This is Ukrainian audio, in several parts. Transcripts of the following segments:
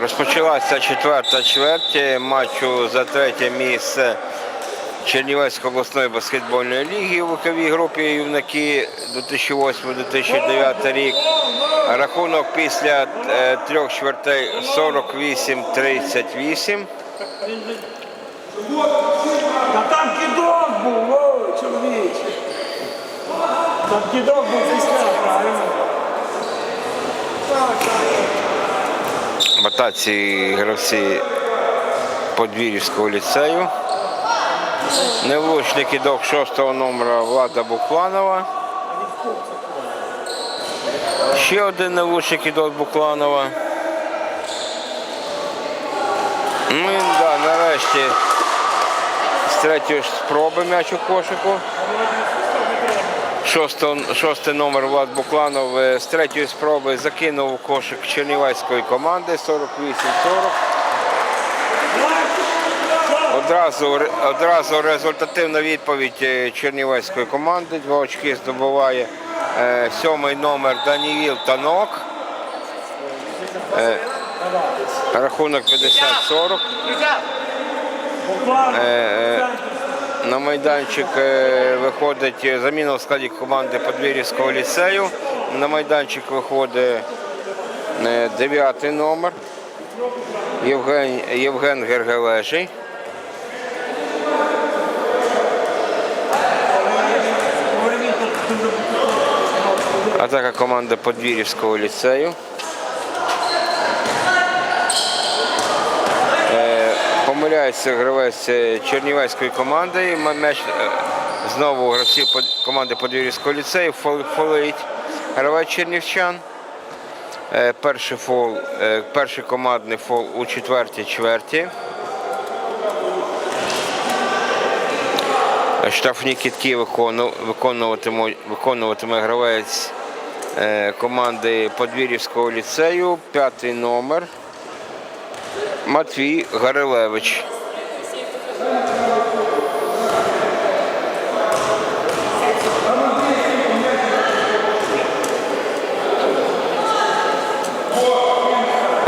Розпочалася четверта чверть матчу за третє місце Чернівецької обласної баскетбольної ліги у віковій групі юнаки 2008-2009 рік. Рахунок після е, трьох чвертей 48-38. Та там кидок був, о, чоловіче. Там кидок був після, правильно? В атаці гравці Подвір'ївського ліцею. Невлучний кидок шостого номера Влада Букланова. Ще один невлучний кидок Букланова. Ну да, нарешті з третьої спроби м'яч у кошику. Шосто- Шостий номер Влад Букланов е, з третьої спроби закинув кошик Чернівецької команди 48-40. Одразу, одразу результативна відповідь е, Чернівецької команди. Два очки здобуває е, сьомий номер Даніїл Танок. Е, рахунок 50-40. Буквально. Е, На майданчик е, виходить заміна в складі команди Подвір'ївського ліцею. На майданчик виходить е, дев'ятий номер Євген, Євген Гергележий. Атака команди Подвір'ївського ліцею. Помиляється гравець е, Чернівецької команди. М'яч е, знову гравців команди Подвір'ївського ліцею фол- фолить гравець чернівчан. Е, Перший фол, перший командний фол у четвертій чверті. Штрафні кітки виконуватиме, виконуватиме гравець команди Подвір'ївського ліцею, п'ятий номер. Матвій Гарилевич.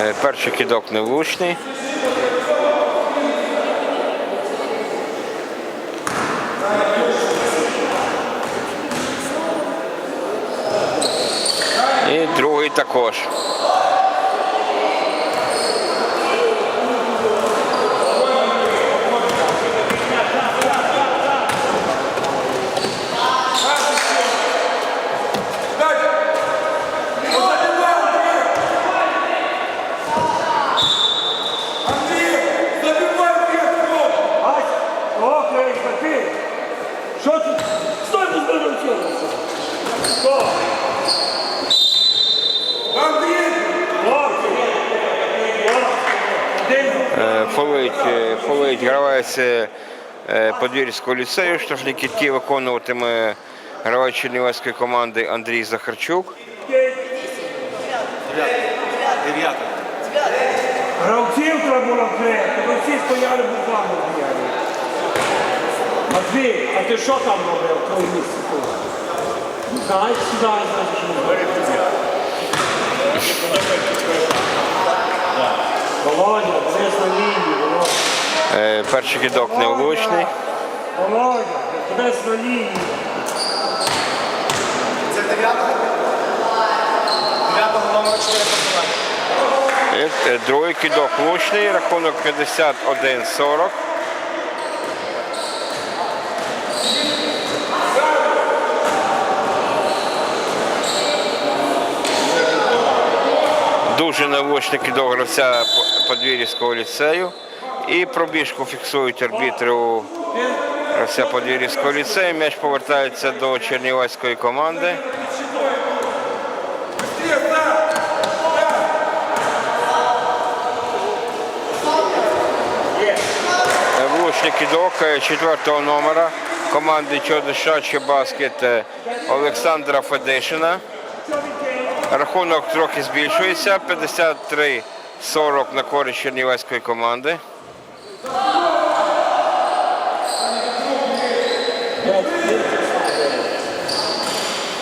Е, Перший кидок невлучний. І другий також. Ти. Що тут? Стой, Стой. Окей. День Е, Фолить, е, фолить гравець Подвір'ївського ліцею. Штрафні кітки виконуватиме гравець Чернівецької команди Андрій Захарчук. Гравців треба було вкрити, бо всі стояли буквально. Матвій, а ти що там робив в твоєму місці тут? Дай сюди, значить. Володя, дивись на лінію, Володя. Е, Перший кидок невлучний. Володя, дивись на лінію. Це дев'ятого? Дев'ятого номер 4 посилання. Е, Другий кидок влучний, рахунок 51-40. Дуже невлучний кидок гравця Подвір'ївського ліцею. І пробіжку фіксують арбітри у гравця Подвір'ївського ліцею. М'яч повертається до чернівецької команди. Влучний кидок е, четвертого номера команди Чодишачі баскет Олександра Федишина. Рахунок трохи збільшується. 53-40 на користь чернівецької команди.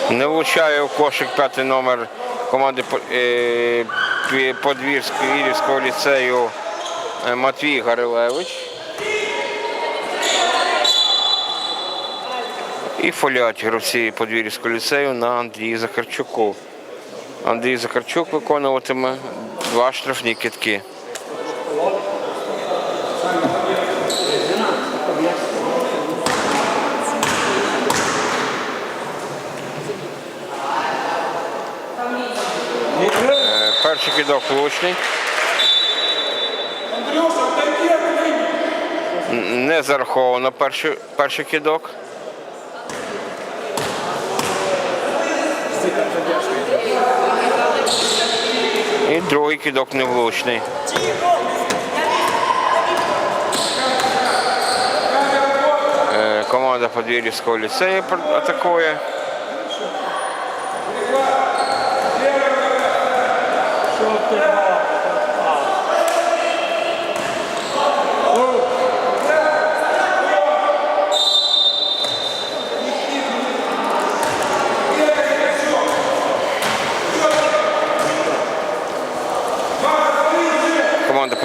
Не влучає у кошик п'ятий номер команди е, Подвірського ліцею е, Матвій Гарилевич. І фоліаті гравці Подвір'ївського ліцею на Андрії Захарчуку. Андрій Захарчук виконуватиме два штрафні китки. Е, Перший кидок влучний. Не зараховано перший, перший кидок. І другий кидок невлучний. Е, Команда Подвір'ївського ліцею атакує.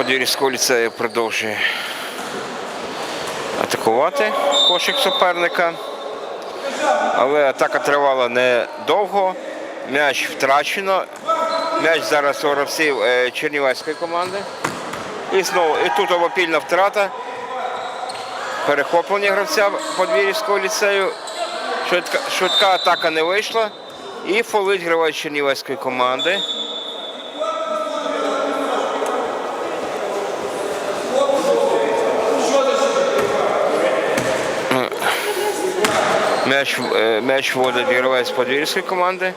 Подвір'ївського ліцею продовжує атакувати кошик суперника. Але атака тривала недовго. М'яч втрачено. М'яч зараз у гравців е, Чернівецької команди. І знову і тут обопільна втрата. Перехоплення гравця Подвір'ївського ліцею. Швидка, швидка атака не вийшла. І фолить гравець Чернівецької команди. М'яч, е, м'яч вводить гравець подвір'ївської команди.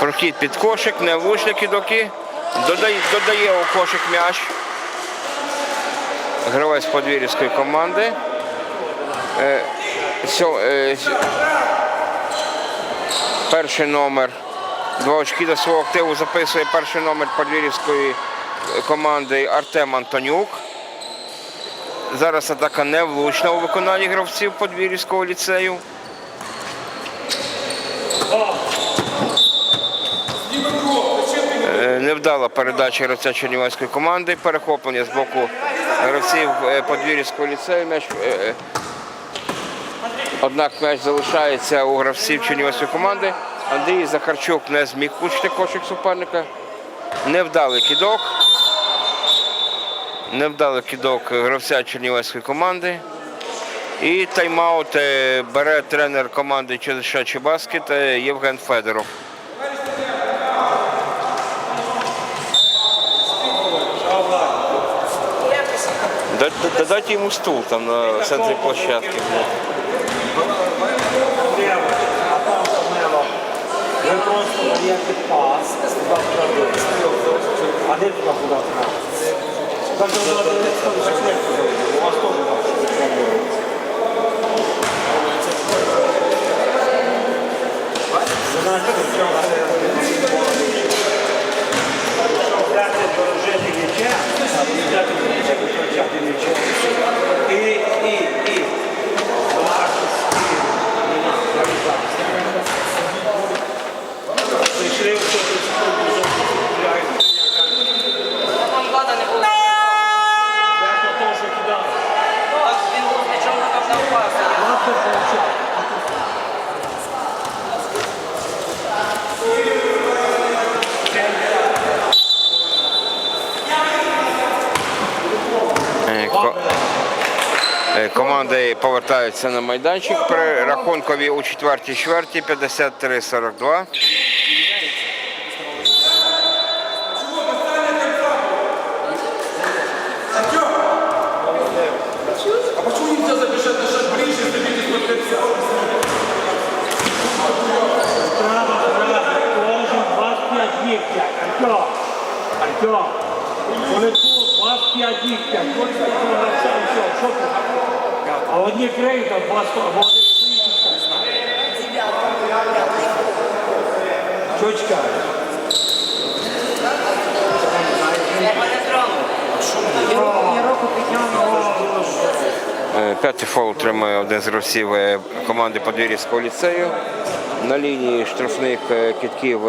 Прохід під кошик, невлучні кидоки. Додає, додає у кошик м'яч. Гравець подвір'ївської команди. Е, е, перший номер. Два очки до свого активу записує перший номер подвір'ївської команди Артем Антонюк. Зараз атака не влучна у виконанні гравців Подвір'ївського ліцею. Е, Невдала передача гравця Чернівецької команди. Перехоплення з боку гравців е, Подвір'ївського ліцею. М'яч, е, Однак м'яч залишається у гравців Чернівецької команди. Андрій Захарчук не зміг влучити кошик суперника. Невдалий кидок. Невдалий кидок гравця Чернівецької команди. І тайм-аут е, бере тренер команди ЧДШ Чебаскет е, Євген Федоров. Да- да- Додайте йому стул там на центрі площадки. пас. А де туди подати нам? Так, ну, ну, ну, ну, щось не туди. У вас теж так, щось пробує. Знаєте, в чому це? Якщо взяти дорожити м'яча, взяти м'яча, витрачати м'яча. І, і, і. Прийшли в цю секунду гуляють. Там влада не було. Як на того, що кидали. Так, Він був м'ячом на впався. Надто получив. Е, ко- е, Команди повертаються на майданчик при рахункові у четвертій чверті 53-42. Справа, справа. Кожен 25 днів п'ять. Артем. Артем. Вони тут 25 днів п'ять. Хочете того гравця, все, що ти? А одні криють, а два сто, або один стоїть і так знає. Що чекаєш? Треба не тронути. Е, П'ятий фол отримує один з гравців е, команди Подвір'ївського ліцею. На лінії штрафних е, кітків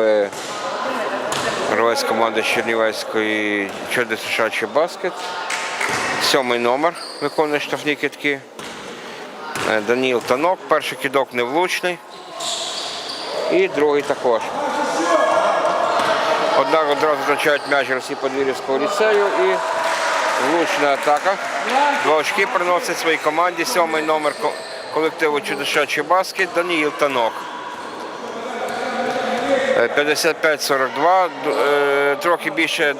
гравець команди Чернівецької Чоди США Баскет. Сьомий номер виконує штрафні кітки. Е, Даніл Танок, перший кидок невлучний. І другий також. Однак одразу втрачають м'яч Росії Подвір'ївського ліцею і влучна атака. Два очки приносить своїй команді. Сьомий номер колективу Чудошачий баскет Даніїл Танок. Е, 55-42. Е, Трохи більше е,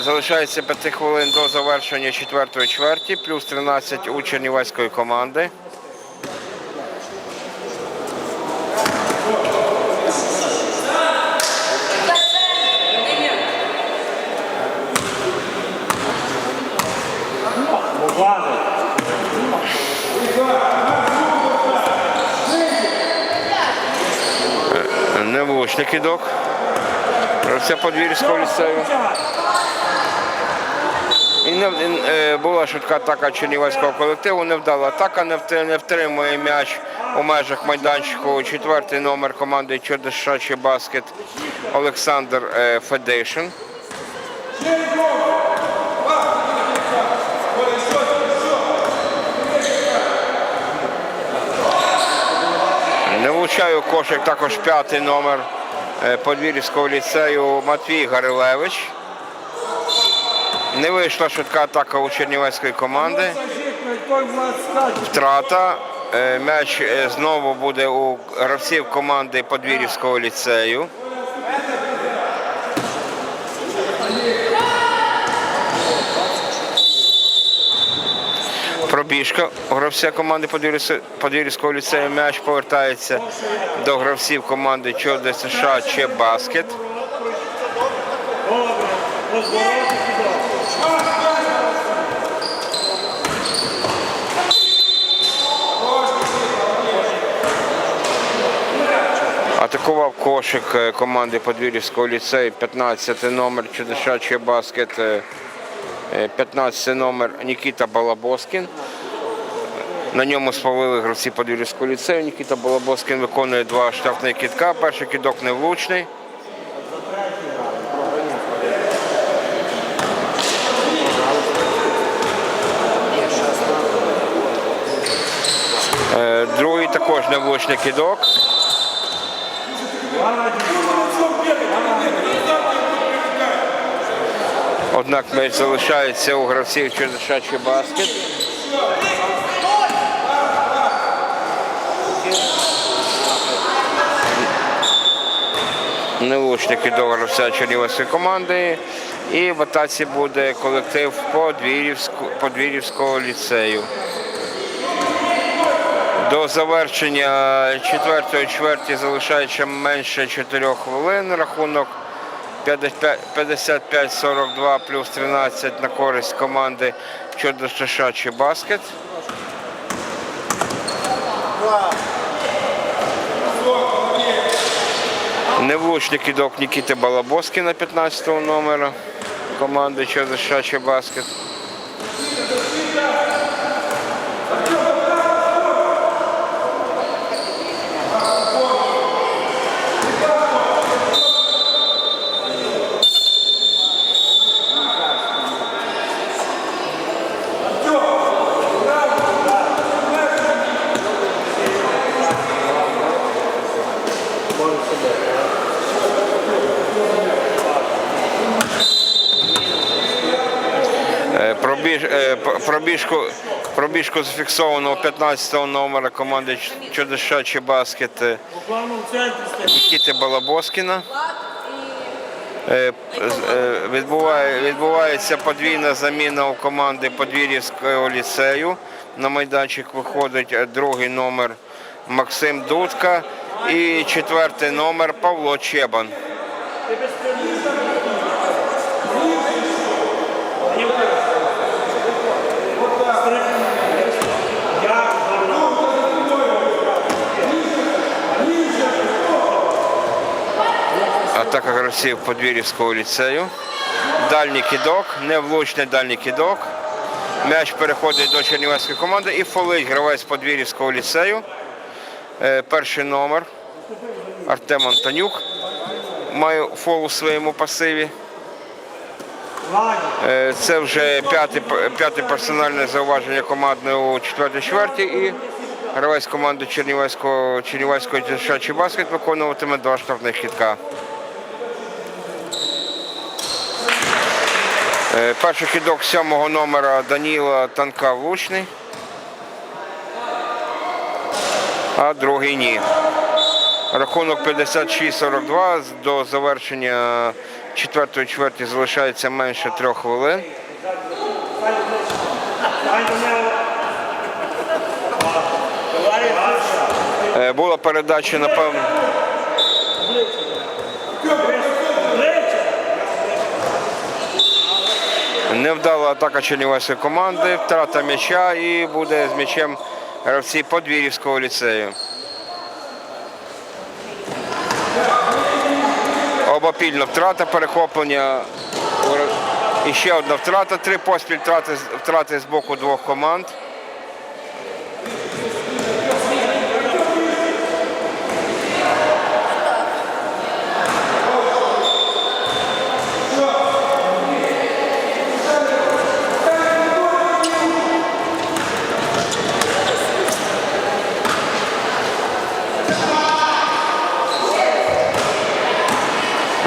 залишається 5 хвилин до завершення четвертої чверті, плюс 13 у Чернівецької команди. Богдане. Невлучний кидок. Це Подвір'ївського ліцею. І не, і, е, була швидка атака чернівецького колективу, невдала атака, не, вт- не втримує м'яч у межах майданчику. Четвертий номер команди Чудошачий баскет Олександр е, Федейшин. Не влучаю кошик також п'ятий номер е, Подвір'ївського ліцею Матвій Гарилевич. Не вийшла швидка атака у чернівецької команди. Втрата. меч М'яч е, знову буде у гравців команди Подвірівського ліцею. Пробіжка гравця команди Подвір'ївсь- Подвір'ївського ліцею. М'яч повертається до гравців команди Чоди США Че Баскет. Атакував кошик е, команди Подвір'ївського ліцею 15 номер Чудишачий баскет, е, е, 15 номер Нікіта Балабоскін. На ньому спалили гравці Подвір'ївського ліцею. Нікіта Балабоскін виконує два штрафних кітка. Перший кидок невлучний. Е, Другий також невлучний кидок. Однак м'яч залишається у гравців Чернишачий баскет. Невлучники до гравця Чернівецької команди. І в атаці буде колектив Подвір'ївського, Подвір'ївського ліцею. До завершення четвертої чверті залишається менше 4 хвилин. Рахунок 55-42 плюс 13 на користь команди Чудо-Шашачий баскет. Невлучний кидок Нікіти Балабоскіна 15 номера команди Чудо-Шашачий баскет. Е, Пробіж, е, п- пробіжку, пробіжку зафіксовано у 15 номера команди Чудошачий баскет е. Нікіти Балабоскіна. Е, е, Відбуває, відбувається подвійна заміна у команди Подвір'ївського ліцею. На майданчик виходить другий номер Максим Дудка і четвертий номер Павло Чебан. Я Атака гравців Подвір'ївського ліцею. Дальній кидок, невлучний дальній кидок. М'яч переходить до чернівецької команди і фолить гравець Подвір'ївського ліцею. Е, Перший номер Артем Антонюк має фол у своєму пасиві. Е, Це вже п'яте, п'яте персональне зауваження командне у четвертій чверті і гравець команди Чернівецького, Чернівецького дитячий баскет виконуватиме два штрафних хітка. Е, Перший хідок сьомого номера Даніла Танка влучний. А другий ні. Рахунок 56-42. До завершення четвертої чверті залишається менше трьох хвилин. Е, Була передача, напевно. Невдала атака Чернівецької команди, втрата м'яча і буде з м'ячем гравці Подвір'ївського ліцею. Обопільна втрата, перехоплення. І ще одна втрата, три поспіль втрати, втрати з боку двох команд.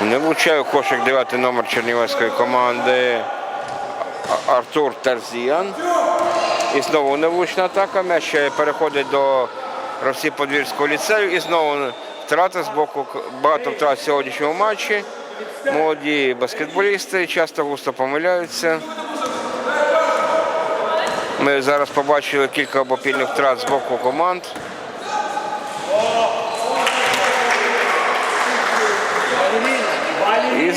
Не влучає кошик 9 номер Чернівецької команди Артур Тарзіян. І знову невлучна атака. М'яч переходить до гравців Подвірського ліцею. І знову втрата з боку багато втрат в сьогоднішньому матчі. Молоді баскетболісти часто густо помиляються. Ми зараз побачили кілька обопільних втрат з боку команд.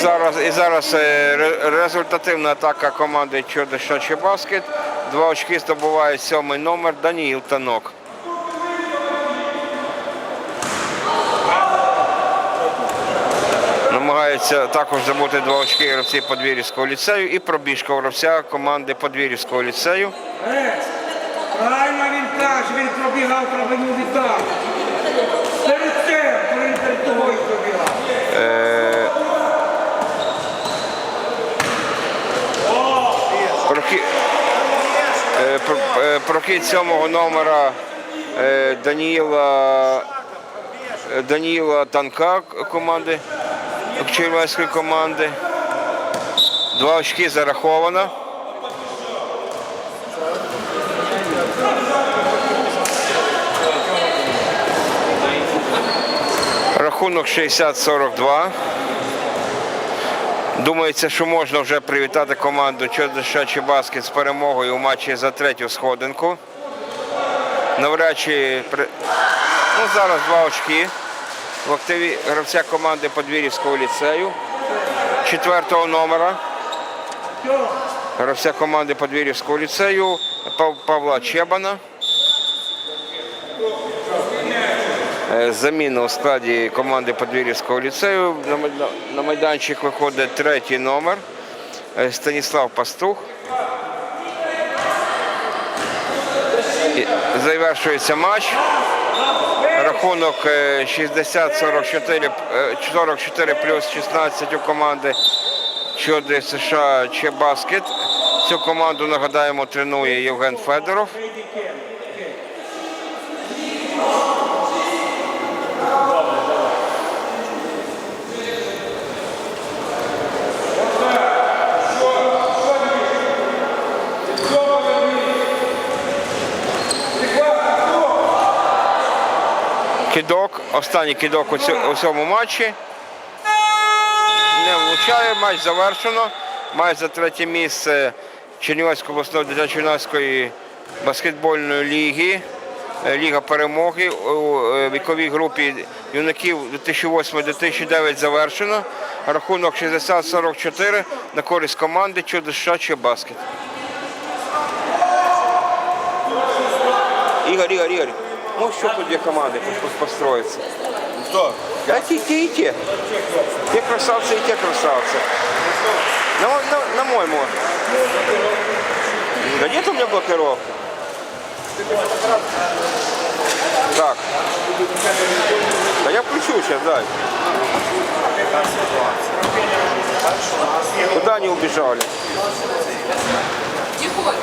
Зараз, і зараз е, результативна атака команди Чордощачий баскет. Два очки здобуває сьомий номер Даніїл Танок. Намагається також забути два очки гравці Подвір'ївського ліцею і пробіжка гравця команди Подвір'ївського ліцею. Правильно він каже, він пробігав, треба йому віддати. Перед цим, коли він перед тобою пробігав. Е, Прохід, е, прохід сьомого номера е, Даніїла, е, Танка команди, Червонської команди. Два очки зараховано. Рахунок 60-42. Думається, що можна вже привітати команду Чордощачий баскет з перемогою у матчі за третю сходинку. Навряд чи ну, зараз два очки в активі гравця команди Подвір'ївського ліцею, четвертого номера. Гравця команди Подвір'ївського ліцею Павла Чебана. Е, Заміна у складі команди Подвір'ївського ліцею. На майданчик виходить третій номер е, Станіслав Пастух. Завершується матч. Рахунок е, 60-44 е, 44 плюс 16 у команди Чоди США Чебаскет. Цю команду, нагадаємо, тренує Євген Федоров. Кидок, останній кидок у цьо- у цьому матчі. Не влучає, матч завершено. Матч за третє місце Чернівецької обласної дитячо-юнацької баскетбольної ліги. Е, Ліга перемоги у е, віковій групі юнаків 2008-2009 завершено. Рахунок 60-44 на користь команди Чудо-Шачий баскет. Ігор, Ігор, Ігор, ну що тут дві команди построїться? Кто? Да, те, те и те. Те красавцы и те красавцы. На, мой- на, на мой можно. Да нет у меня блокировки. Так. Да я включу сейчас, да. Куда они убежали? Тихо!